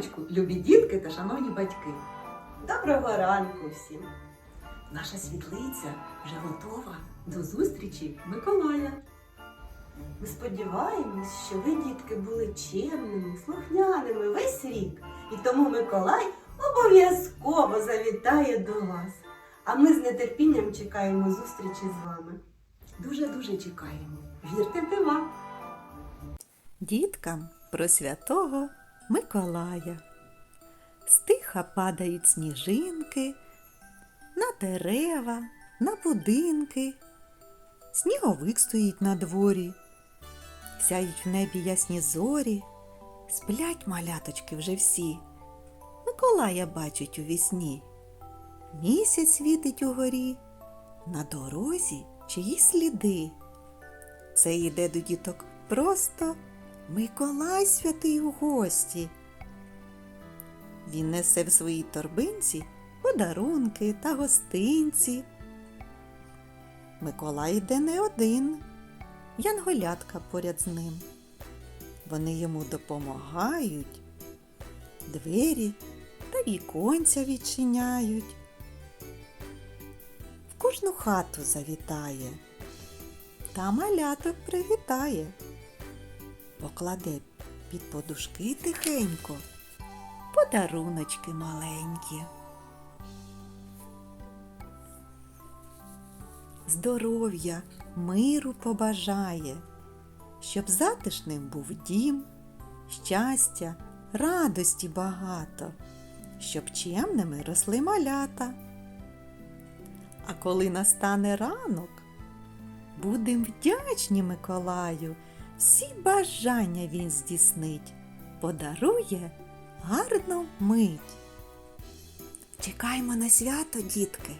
раночку, любі дітки та шановні батьки. Доброго ранку всім! Наша світлиця вже готова до зустрічі Миколая. Ми сподіваємось, що ви, дітки, були чемними, слухняними весь рік, і тому Миколай обов'язково завітає до вас. А ми з нетерпінням чекаємо зустрічі з вами. Дуже-дуже чекаємо. Вірте в дива. Діткам про святого Миколая. Стиха падають сніжинки на дерева, на будинки. Сніговик стоїть на дворі, сяють в небі ясні зорі, сплять маляточки вже всі. Миколая бачать у вісні. Місяць світить угорі, на дорозі чиїсь сліди. Це йде до діток просто Миколай святий у гості. Він несе в своїй торбинці подарунки та гостинці. Миколай йде не один, янголятка поряд з ним. Вони йому допомагають, двері та віконця відчиняють. В кожну хату завітає та маляток привітає покладе під подушки тихенько подаруночки маленькі. Здоров'я, миру побажає, щоб затишним був дім, щастя, радості багато, щоб чемними росли малята. А коли настане ранок, будем вдячні Миколаю всі бажання він здійснить, подарує гарну мить. Чекаймо на свято, дітки.